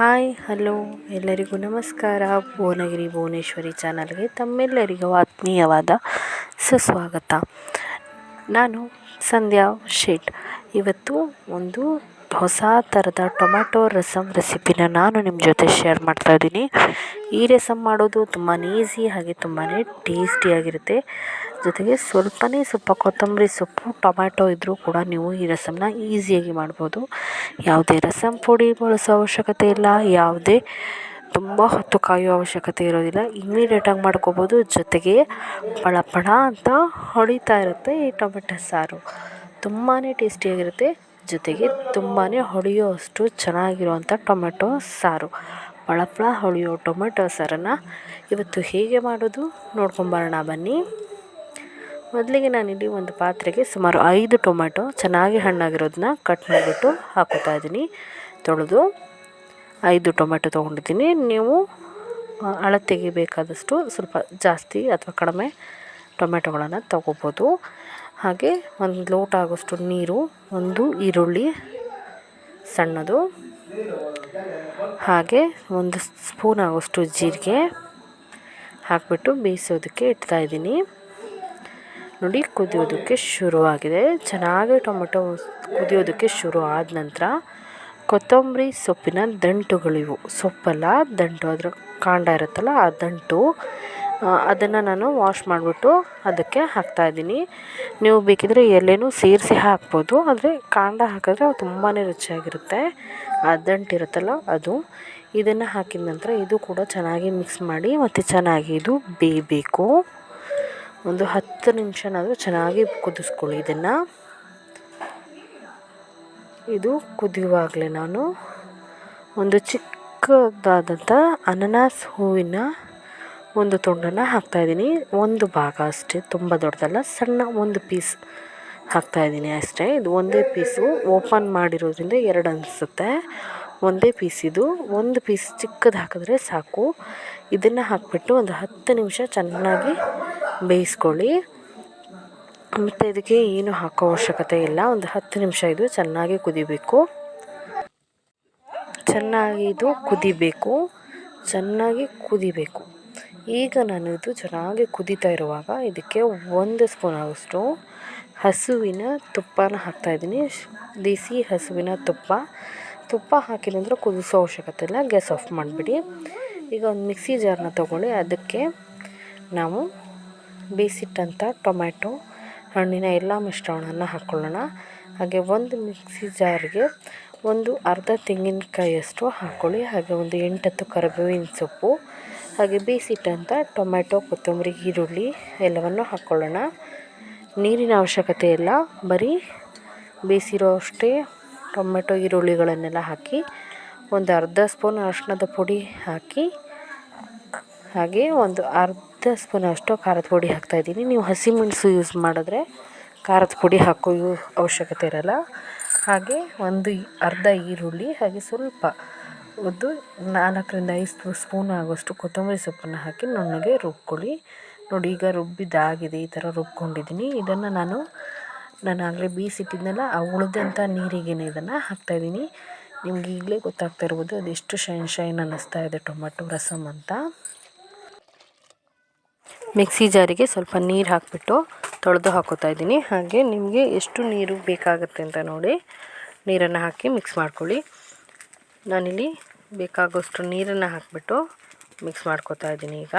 Hi, hello, ಎಲ್ಲರಿಗೂ ನಮಸ್ಕಾರ. ಭುವನಗಿರಿ ಭುವನೇಶ್ವರಿ ಚಾನಲ್ಗೆ ತಮ್ಮೆಲ್ಲರಿಗೂ ಆತ್ಮೀಯವಾದ ಸುಸ್ವಾಗತ. ನಾನು ಸಂಧ್ಯಾ ಶೇಟ್. ಇವತ್ತು ಒಂದು ಹೊಸ ಥರದ ಟೊಮ್ಯಾಟೊ ರಸಮ್ ರೆಸಿಪಿನ ನಾನು ನಿಮ್ಮ ಜೊತೆ ಶೇರ್ ಮಾಡ್ತಾ ಇದ್ದೀನಿ. ಈ ರಸಮ್ ಮಾಡೋದು ತುಂಬಾ ಈಸಿ ಹಾಗೆ ತುಂಬಾ ಟೇಸ್ಟಿಯಾಗಿರುತ್ತೆ ಜೊತೆಗೆ ಸ್ವಲ್ಪನೇ ಸ್ವಲ್ಪ ಕೊತ್ತಂಬರಿ ಸೊಪ್ಪು, ಟೊಮ್ಯಾಟೊ ಇದ್ದರೂ ಕೂಡ ನೀವು ಈ ರಸಮನ್ನ ಈಸಿಯಾಗಿ ಮಾಡ್ಬೋದು. ಯಾವುದೇ ರಸಮ್ ಪುಡಿ ಬಳಸೋ ಅವಶ್ಯಕತೆ ಇಲ್ಲ. ಯಾವುದೇ ತುಂಬ ಹೊತ್ತು ಕಾಯೋ ಅವಶ್ಯಕತೆ ಇರೋದಿಲ್ಲ. ಇಮಿಡಿಯೇಟಾಗಿ ಮಾಡ್ಕೋಬೋದು. ಜೊತೆಗೆ ಪಳ ಪಳ ಅಂತ ಹೊಳಿತಾ ಇರುತ್ತೆ ಈ ಟೊಮೆಟೊ ಸಾರು. ತುಂಬಾ ಟೇಸ್ಟಿಯಾಗಿರುತ್ತೆ ಜೊತೆಗೆ ತುಂಬಾ ಹೊಳೆಯೋ ಅಷ್ಟು ಚೆನ್ನಾಗಿರುವಂಥ ಟೊಮೆಟೊ ಸಾರು. ಪಳಪಳ ಪಳ ಹೊಳೆಯೋ ಟೊಮೆಟೊ ಸಾರನ್ನು ಇವತ್ತು ಹೇಗೆ ಮಾಡೋದು ನೋಡ್ಕೊಂಬರೋಣ ಬನ್ನಿ. ಮೊದಲಿಗೆ ನಾನಿಲ್ಲಿ ಒಂದು ಪಾತ್ರೆಗೆ ಸುಮಾರು ಐದು ಟೊಮೆಟೊ ಚೆನ್ನಾಗಿ ಹಣ್ಣಾಗಿರೋದನ್ನ ಕಟ್ ಮಾಡಿಬಿಟ್ಟು ಹಾಕೋತಾ ಇದ್ದೀನಿ. ತೊಳೆದು ಐದು ಟೊಮೆಟೊ ತೊಗೊಂಡಿದ್ದೀನಿ. ನೀವು ಅಳತೆಗೆ ಬೇಕಾದಷ್ಟು ಸ್ವಲ್ಪ ಜಾಸ್ತಿ ಅಥವಾ ಕಡಿಮೆ ಟೊಮೆಟೊಗಳನ್ನು ತೊಗೋಬೋದು. ಹಾಗೆ ಒಂದು ಲೋಟ ಆಗೋಷ್ಟು ನೀರು, ಒಂದು ಈರುಳ್ಳಿ ಸಣ್ಣದು, ಹಾಗೆ ಒಂದು ಸ್ಪೂನ್ ಆಗೋಷ್ಟು ಜೀರಿಗೆ ಹಾಕಿಬಿಟ್ಟು ಬೇಯಿಸೋದಕ್ಕೆ ಇಡ್ತಾಯಿದ್ದೀನಿ ನೋಡಿ, ಕುದಿಯೋದಕ್ಕೆ ಶುರುವಾಗಿದೆ. ಚೆನ್ನಾಗಿ ಟೊಮೆಟೊ ಕುದಿಯೋದಕ್ಕೆ ಶುರು ಆದ ನಂತರ ಕೊತ್ತಂಬರಿ ಸೊಪ್ಪಿನ ದಂಟುಗಳಿವು. ಸೊಪ್ಪಲ್ಲ, ದಂಟು, ಅದರ ಕಾಂಡ ಇರುತ್ತಲ್ಲ, ಆ ದಂಟು ಅದನ್ನು ನಾನು ವಾಶ್ ಮಾಡಿಬಿಟ್ಟು ಅದಕ್ಕೆ ಹಾಕ್ತಾಯಿದ್ದೀನಿ ನೀವು ಬೇಕಿದ್ದರೆ ಎಲೆನೂ ಸೇರಿಸಿ ಹಾಕ್ಬೋದು, ಆದರೆ ಕಾಂಡ ಹಾಕಿದ್ರೆ ತುಂಬಾ ರುಚಿಯಾಗಿರುತ್ತೆ. ಅದಂಟಿರುತ್ತಲ್ಲ ಅದು. ಇದನ್ನು ಹಾಕಿದ ನಂತರ ಇದು ಕೂಡ ಚೆನ್ನಾಗಿ ಮಿಕ್ಸ್ ಮಾಡಿ, ಮತ್ತು ಚೆನ್ನಾಗಿ ಇದು ಬೇಯಬೇಕು. ಒಂದು ಹತ್ತು ನಿಮಿಷನಾದರೂ ಚೆನ್ನಾಗಿ ಕುದಿಸ್ಕೊಳ್ಳಿ ಇದನ್ನು. ಇದು ಕುದಿಯುವಾಗಲೇ ನಾನು ಒಂದು ಚಿಕ್ಕದಾದಂಥ ಅನನಾಸ್ ಹೂವಿನ ಒಂದು ತುಂಡನ್ನು ಹಾಕ್ತಾಯಿದ್ದೀನಿ ಒಂದು ಭಾಗ ಅಷ್ಟೇ, ತುಂಬ ದೊಡ್ಡದಲ್ಲ, ಸಣ್ಣ ಒಂದು ಪೀಸ್ ಹಾಕ್ತಾಯಿದ್ದೀನಿ ಅಷ್ಟೇ. ಇದು ಒಂದೇ ಪೀಸು ಓಪನ್ ಮಾಡಿರೋದ್ರಿಂದ ಎರಡು ಅನಿಸುತ್ತೆ. ಒಂದೇ ಪೀಸ್ ಇದು. ಒಂದು ಪೀಸ್ ಚಿಕ್ಕದು ಹಾಕಿದ್ರೆ ಸಾಕು. ಇದನ್ನು ಹಾಕಿಬಿಟ್ಟು ಒಂದು ಹತ್ತು ನಿಮಿಷ ಚೆನ್ನಾಗಿ ಬೇಯಿಸ್ಕೊಳ್ಳಿ. ಮತ್ತು ಇದಕ್ಕೆ ಏನು ಹಾಕೋ ಅವಶ್ಯಕತೆ ಇಲ್ಲ. ಒಂದು ಹತ್ತು ನಿಮಿಷ ಇದು ಚೆನ್ನಾಗಿ ಕುದಿಬೇಕು. ಚೆನ್ನಾಗಿ ಇದು ಕುದಿಬೇಕು. ಚೆನ್ನಾಗಿ ಕುದಿಬೇಕು. ಈಗ ನಾನು ಇದು ಚೆನ್ನಾಗಿ ಕುದೀತಾ ಇರುವಾಗ ಇದಕ್ಕೆ ಒಂದು ಸ್ಪೂನ್ ಆಗೋಷ್ಟು ಹಸುವಿನ ತುಪ್ಪನ ಹಾಕ್ತಾಯಿದ್ದೀನಿ ದೇಸಿ ಹಸುವಿನ ತುಪ್ಪ. ತುಪ್ಪ ಹಾಕಿಲ್ಲಂದ್ರೆ ಕುದಿಸೋ ಅವಶ್ಯಕತೆ ಇಲ್ಲ. ಗ್ಯಾಸ್ ಆಫ್ ಮಾಡಿಬಿಡಿ. ಈಗ ಒಂದು ಮಿಕ್ಸಿ ಜಾರನ್ನ ತೊಗೊಳ್ಳಿ. ಅದಕ್ಕೆ ನಾವು ಬೇಯಿಸಿಟ್ಟಂಥ ಟೊಮ್ಯಾಟೊ, ಹಣ್ಣಿನ ಎಲ್ಲ ಮಿಶ್ರಣವನ್ನು ಹಾಕ್ಕೊಳ್ಳೋಣ. ಹಾಗೆ ಒಂದು ಮಿಕ್ಸಿ ಜಾರಿಗೆ ಒಂದು ಅರ್ಧ ತೆಂಗಿನಕಾಯಿಯಷ್ಟು ಹಾಕ್ಕೊಳ್ಳಿ ಹಾಗೆ ಒಂದು ಎಂಟತ್ತು ಕರಿಬೇವಿನ ಸೊಪ್ಪು, ಹಾಗೆ ಬೇಯಿಸಿಟ್ಟಂಥ ಟೊಮ್ಯಾಟೊ, ಕೊತ್ತಂಬರಿ, ಈರುಳ್ಳಿ ಎಲ್ಲವನ್ನು ಹಾಕ್ಕೊಳ್ಳೋಣ ನೀರಿನ ಅವಶ್ಯಕತೆ ಇಲ್ಲ, ಬರೀ ಬೇಯಿಸಿರೋ ಅಷ್ಟೇ ಟೊಮೆಟೊ ಈರುಳ್ಳಿಗಳನ್ನೆಲ್ಲ ಹಾಕಿ ಒಂದು ಅರ್ಧ ಸ್ಪೂನ್ ಅರಿಶಿಣದ ಪುಡಿ ಹಾಕಿ, ಹಾಗೆ ಒಂದು ಅರ್ಧ ಸ್ಪೂನ್ ಅಷ್ಟು ಖಾರದ ಪುಡಿ ಹಾಕ್ತಾಯಿದ್ದೀನಿ ನೀವು ಹಸಿಮೆಣಸು ಯೂಸ್ ಮಾಡಿದ್ರೆ ಖಾರದ ಪುಡಿ ಹಾಕೋ ಅವಶ್ಯಕತೆ ಇರೋಲ್ಲ. ಹಾಗೆ ಒಂದು ಅರ್ಧ ಈರುಳ್ಳಿ ಹಾಗೆ ಸ್ವಲ್ಪ ಒಂದು ನಾಲ್ಕರಿಂದ ಐದು ಸ್ಪೂನ್ ಆಗೋಷ್ಟು ಕೊತ್ತಂಬರಿ ಸೊಪ್ಪನ್ನು ಹಾಕಿ ನುಣ್ಣಗೆ ರುಬ್ಕೊಳ್ಳಿ. ನೋಡಿ, ಈಗ ರುಬ್ಬಿದ್ದಾಗಿದೆ, ಈ ಥರ ರುಬ್ಕೊಂಡಿದ್ದೀನಿ. ಇದನ್ನು ನಾನು ನಾನು ಆಗಲೇ ಬೇಯಿಸಿಟ್ಟಿದ್ನಲ್ಲ ಆ ಉಳಿದಂಥ ನೀರಿಗೇನೆ ಇದನ್ನು ಹಾಕ್ತಾಯಿದ್ದೀನಿ. ನಿಮ್ಗೆ ಈಗಲೇ ಗೊತ್ತಾಗ್ತಾ ಇರ್ಬೋದು ಅದೆಷ್ಟು ಶೈನ್ ಶೈನ್ ಅನ್ನಿಸ್ತಾ ಇದೆ ಟೊಮೆಟೊ ರಸಮ್ ಅಂತ. ಮಿಕ್ಸಿ ಜಾರಿಗೆ ಸ್ವಲ್ಪ ನೀರು ಹಾಕಿಬಿಟ್ಟು ತೊಳೆದು ಹಾಕೋತಾ ಇದ್ದೀನಿ. ಹಾಗೆ ನಿಮಗೆ ಎಷ್ಟು ನೀರು ಬೇಕಾಗುತ್ತೆ ಅಂತ ನೋಡಿ ನೀರನ್ನು ಹಾಕಿ ಮಿಕ್ಸ್ ಮಾಡ್ಕೊಳ್ಳಿ. ನಾನಿಲ್ಲಿ ಬೇಕಾಗೋಷ್ಟು ನೀರನ್ನು ಹಾಕಿಬಿಟ್ಟು ಮಿಕ್ಸ್ ಮಾಡ್ಕೋತಾ ಇದ್ದೀನಿ ಈಗ.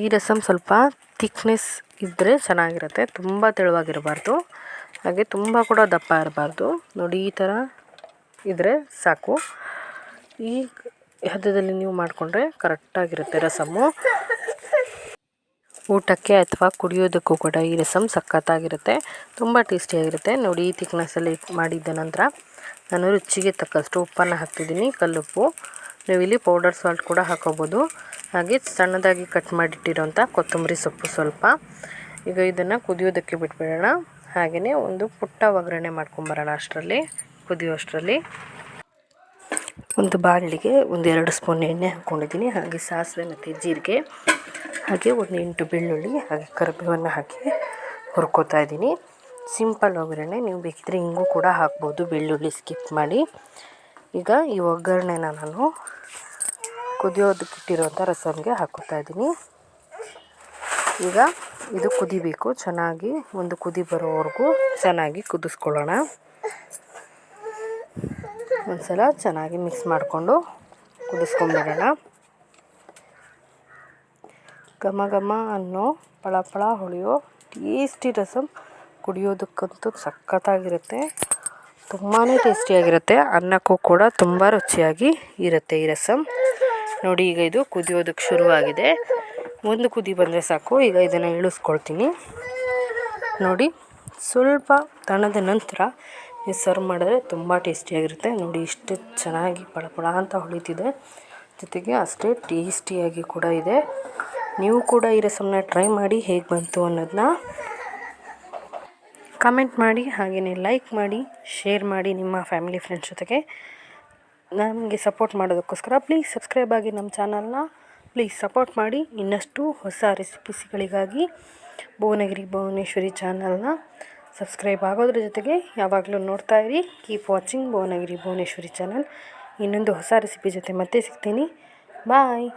ಈ ರಸಮ್ ಸ್ವಲ್ಪ ಥಿಕ್ನೆಸ್ ಇದ್ದರೆ ಚೆನ್ನಾಗಿರುತ್ತೆ. ತುಂಬ ತೆಳುವಾಗಿರಬಾರ್ದು. ಹಾಗೆ ತುಂಬ ಕೂಡ ದಪ್ಪ ಇರಬಾರ್ದು. ನೋಡಿ, ಈ ಥರ ಇದ್ದರೆ ಸಾಕು. ಈ ಹದದಲ್ಲಿ ನೀವು ಮಾಡಿಕೊಂಡ್ರೆ ಕರೆಕ್ಟಾಗಿರುತ್ತೆ ರಸಮ್ಮು. ಊಟಕ್ಕೆ ಅಥವಾ ಕುಡಿಯೋದಕ್ಕೂ ಕೂಡ ಈ ರಸಮ್ ಸಖತ್ತಾಗಿರುತ್ತೆ. ತುಂಬ ಟೇಸ್ಟಿಯಾಗಿರುತ್ತೆ. ನೋಡಿ, ಈ ತಿಕ್ನೆಸ್ಸಲ್ಲಿ ಮಾಡಿದ್ದ ನಂತರ ನಾನು ರುಚಿಗೆ ತಕ್ಕಷ್ಟು ಉಪ್ಪನ್ನು ಹಾಕ್ತಿದ್ದೀನಿ. ಕಲ್ಲುಪ್ಪು. ನೀವು ಇಲ್ಲಿ ಪೌಡರ್ ಸಾಲ್ಟ್ ಕೂಡ ಹಾಕೋಬೋದು. ಹಾಗೆ ಸಣ್ಣದಾಗಿ ಕಟ್ ಮಾಡಿಟ್ಟಿರೋಂಥ ಕೊತ್ತಂಬರಿ ಸೊಪ್ಪು ಸ್ವಲ್ಪ. ಈಗ ಇದನ್ನು ಕುದಿಯೋದಕ್ಕೆ ಬಿಟ್ಬಿಡೋಣ. ಹಾಗೆಯೇ ಒಂದು ಪುಟ್ಟ ಒಗ್ಗರಣೆ ಮಾಡ್ಕೊಂಬರೋಣ ಅಷ್ಟರಲ್ಲಿ ಕುದಿಯೋ ಅಷ್ಟರಲ್ಲಿ ಒಂದು ಬಾಣಲಿಗೆ ಒಂದು ಎರಡು ಸ್ಪೂನ್ ಎಣ್ಣೆ ಹಾಕ್ಕೊಂಡಿದ್ದೀನಿ. ಹಾಗೆ ಸಾಸಿವೆ ಮತ್ತು ಜೀರಿಗೆ. ಹಾಗೆ ಒಂದು ಎಂಟು ಬೆಳ್ಳುಳ್ಳಿ ಹಾಗೆ ಕರಿಬೇವನ್ನು ಹಾಕಿ ಹುರ್ಕೋತಾ ಇದ್ದೀನಿ. ಸಿಂಪಲ್ ಒಗ್ಗರಣೆ ನೀವು ಬೇಕಿದ್ರೆ ಹಿಂಗೂ ಕೂಡ ಹಾಕ್ಬೋದು. ಬೆಳ್ಳುಳ್ಳಿ ಸ್ಕಿಪ್ ಮಾಡಿ. ಈಗ ಈ ಒಗ್ಗರಣೆನ ನಾನು ಕುದಿಯೋದಕ್ಕೆ ಇಟ್ಟಿರೋಂಥ ರಸಮ್ಗೆ ಹಾಕೋತಾ ಇದ್ದೀನಿ. ಈಗ ಇದು ಕುದಿಬೇಕು. ಚೆನ್ನಾಗಿ ಒಂದು ಕುದಿ ಬರೋವರೆಗೂ ಚೆನ್ನಾಗಿ ಕುದಿಸ್ಕೊಳ್ಳೋಣ. ಒಂದು ಸಲ ಚೆನ್ನಾಗಿ ಮಿಕ್ಸ್ ಮಾಡಿಕೊಂಡು ಕುದಿಸ್ಕೊಂಡ್ಬಿಡೋಣ ಘಮ ಘಮ ಅನ್ನೋ ಫಳ ಫಳ ಹೊಳೆಯೋ ಟೇಸ್ಟಿ ರಸಮ್ ಕುಡಿಯೋದಕ್ಕಂತೂ ಸಖತ್ತಾಗಿರುತ್ತೆ. ತುಂಬಾ ಟೇಸ್ಟಿಯಾಗಿರುತ್ತೆ. ಅನ್ನಕ್ಕೂ ಕೂಡ ತುಂಬ ರುಚಿಯಾಗಿ ಇರುತ್ತೆ ಈ ರಸಮ್ ನೋಡಿ, ಈಗ ಇದು ಕುದಿಯೋದಕ್ಕೆ ಶುರುವಾಗಿದೆ. ಒಂದು ಕುದಿ ಬಂದರೆ ಸಾಕು. ಈಗ ಇದನ್ನು ಇಳಿಸ್ಕೊಳ್ತೀನಿ. ನೋಡಿ, ಸ್ವಲ್ಪ ತಣದ ನಂತರ ನೀವು ಸರ್ವ್ ಮಾಡಿದ್ರೆ ತುಂಬ ಟೇಸ್ಟಿಯಾಗಿರುತ್ತೆ. ನೋಡಿ, ಇಷ್ಟು ಚೆನ್ನಾಗಿ ಪಳಪಳ ಪಳ ಅಂತ ಹೊಳಿತಿದೆ. ಜೊತೆಗೆ ಅಷ್ಟೇ ಟೇಸ್ಟಿಯಾಗಿ ಕೂಡ ಇದೆ. ನೀವು ಕೂಡ ಈ ರಸಮ್ನ ಟ್ರೈ ಮಾಡಿ ಹೇಗೆ ಬಂತು ಅನ್ನೋದನ್ನ ಕಮೆಂಟ್ ಮಾಡಿ ಹಾಗೆಯೇ ಲೈಕ್ ಮಾಡಿ, ಶೇರ್ ಮಾಡಿ ನಿಮ್ಮ ಫ್ಯಾಮಿಲಿ ಫ್ರೆಂಡ್ಸ್ ಜೊತೆಗೆ. ನಮಗೆ ಸಪೋರ್ಟ್ ಮಾಡೋದಕ್ಕೋಸ್ಕರ ಪ್ಲೀಸ್ ಸಬ್ಸ್ಕ್ರೈಬ್ ಆಗಿ ನಮ್ಮ ಚಾನಲ್ನ. ಪ್ಲೀಸ್ ಸಪೋರ್ಟ್ ಮಾಡಿ ಇನ್ನಷ್ಟು ಹೊಸ ರೆಸಿಪೀಸ್ಗಳಿಗಾಗಿ ಭುವನಗಿರಿ ಭುವನೇಶ್ವರಿ ಚಾನಲ್ನ ಸಬ್ಸ್ಕ್ರೈಬ್ ಆಗೋದ್ರ ಜೊತೆಗೆ ಯಾವಾಗಲೂ ನೋಡ್ತಾ ಇರಿ. Keep watching Bhuvanagiri Bhuvaneshwari channel. ಇನ್ನೊಂದು ಹೊಸ ರೆಸಿಪಿ ಜೊತೆ ಮತ್ತೆ ಸಿಗ್ತೀನಿ. ಬಾಯ್.